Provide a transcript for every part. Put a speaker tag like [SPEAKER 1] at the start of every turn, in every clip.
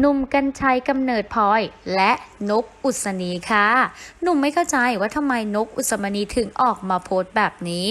[SPEAKER 1] หนุ่มกัญชัยกำเนิดพลอย และนกอุศนีค่ะหนุ่มไม่เข้าใจว่าทำไมนกอุศมณีถึงออกมาโพสต์แบบนี้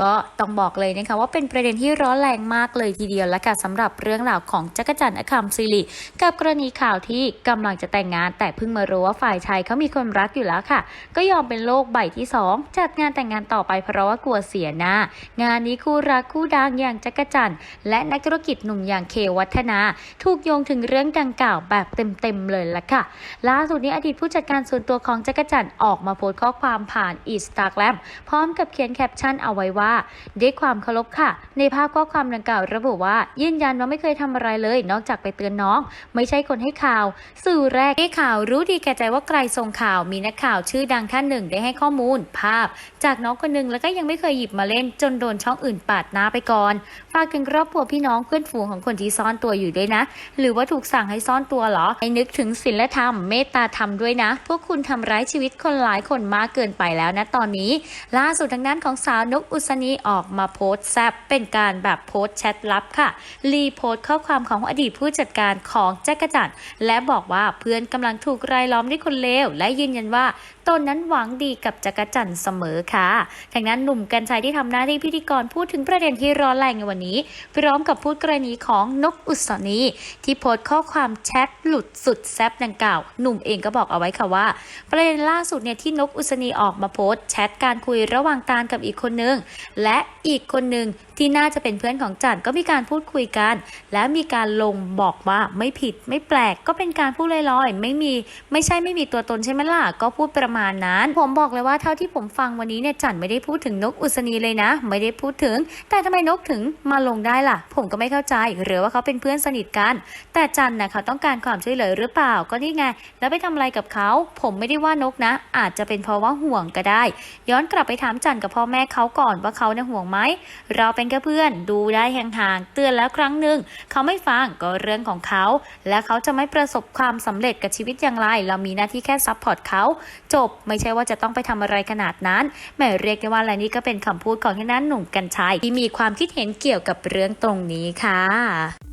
[SPEAKER 1] ก็ต้องบอกเลยนะคะว่าเป็นประเด็นที่ร้อนแรงมากเลยทีเดียวและค่ะสำหรับเรื่องราวของจักรจันทร์อคัมซิริกับกรณีข่าวที่กำลังจะแต่งงาน แต่เพิ่งมารู้ว่าฝ่ายชายเขามีคนรักอยู่แล้วค่ะ ก็ยอมเป็นโลกใบที่สองจัดงานแต่งงานต่อไปเพราะว่ากลัวเสียหน้า งานนี้คู่รักคู่ดังอย่างจักรจันทร์และนักธุรกิจหนุ่มอย่างเควัฒนา ถูกโยงถึงเรื่องดังกล่าวแบบเต็มๆเลยละค่ะ ล่าสุดนี้อดีตผู้จัดการส่วนตัวของจักรจันออกมาโพสต์ข้อความผ่านอินสตาแกรมพร้อมกับเขียนแคปชั่นเอาไว้ว่าด้วยความเคารพค่ะ ในภาพข้อความดังกล่าวระบุว่ายืนยันว่าไม่เคยทำอะไรเลย นอกจากไปเตือนน้อง ไม่ใช่คนให้ข่าว สื่อแรกให้ข่าวรู้ดีแก่ใจว่าใครส่งข่าวมีนักข่าวชื่อดังท่านหนึ่งได้ให้ข้อมูล ภาพ จากน้องคนหนึงแล้วก็ยังไม่เคยหยิบมาเล่นจนโดนช่องอื่นปาดหน้าไปก่อนฝากถึงครอบครัวพี่น้องเพื่อนฝูงของคนที่ซ่อนตัวอยู่ด้วยนะ หรือว่าถูกสั่งให้ซ่อนตัวเหรอให้นึกถึงศีลธรรมเมตตาธรรมด้วยนะ พวกคุณทำร้ายชีวิตคนหลายคนมากเกินไปแล้วนะตอนนี้ ล่าสุดทางด้านของสาวนกอุศนีออกมาโพสต์แซบเป็นการแบบโพสต์แชทลับค่ะ รีโพสต์ข้อความของอดีตผู้จัดการของแจ๊กจันทร์และบอกว่าเพื่อนกำลังถูกรายล้อมด้วยคนเลวและยืนยันว่าตนนั้นหวังดีกับจักรจันทร์เสมอค่ะทางนั้นหนุ่มกัญชัยที่ทำหน้าที่พิธีกรพูดถึงประเด็นที่ร้อนแรงในวันนี้ พร้อมกับพูดกรณีของนกอุศนีที่โพสต์ข้อความแชทหลุดสุดแซบดังกล่าว หนุ่มเองก็บอกเอาไว้ค่ะว่า ประเด็นล่าสุดเนี่ยที่นกอุศนีออกมาโพสต์แชทการคุยระหว่างตาลกับอีกคนนึง และอีกคนนึงที่น่าจะเป็นเพื่อนของจันก็มีการพูดคุยกัน และมีการลงบอกว่าไม่ผิดไม่แปลกก็เป็นการพูดลอยๆ ไม่มีไม่ใช่ไม่มีตัวตนใช่ไหมล่ะก็พูดประมาณนั้น ผมบอกเลยว่าเท่าที่ผมฟังวันนี้เนี่ยจันไม่ได้พูดถึงนกอุศนีเลยนะ ไม่ได้พูดถึง แต่ทำไมนกถึงมาลงได้ล่ะ ผมก็ไม่เข้าใจหรือว่าเขาเป็นเพื่อนสนิทกัน แต่จันนะเขาต้องการความช่วยเหลือหรือเปล่า ก็นี่ไง แล้วไปทำอะไรกับเขา ผมไม่ได้ว่านกนะ อาจจะเป็นเพราะว่าห่วงก็ได้ ย้อนกลับไปถามจันกับพ่อแม่เขาก่อนว่าเขาเนี่ยห่วงไหม เราเป็นแค่เพื่อน ดูได้ห่างๆ เตือนแล้วครั้งหนึ่ง เขาไม่ฟังก็เรื่องของเขา และเขาจะไม่ประสบความสำเร็จกับชีวิตอย่างไร เรามีหน้าที่แค่ซัพพอร์ตเขา จบ ไม่ใช่ว่าจะต้องไปทำอะไรขนาดนั้นแหม่เรียกได้ว่าและนี่ก็เป็นคำพูดของที่นั้นหนุ่มกัญชัยที่มีความคิดเห็นเกี่ยวกับเรื่องตรงนี้ค่ะ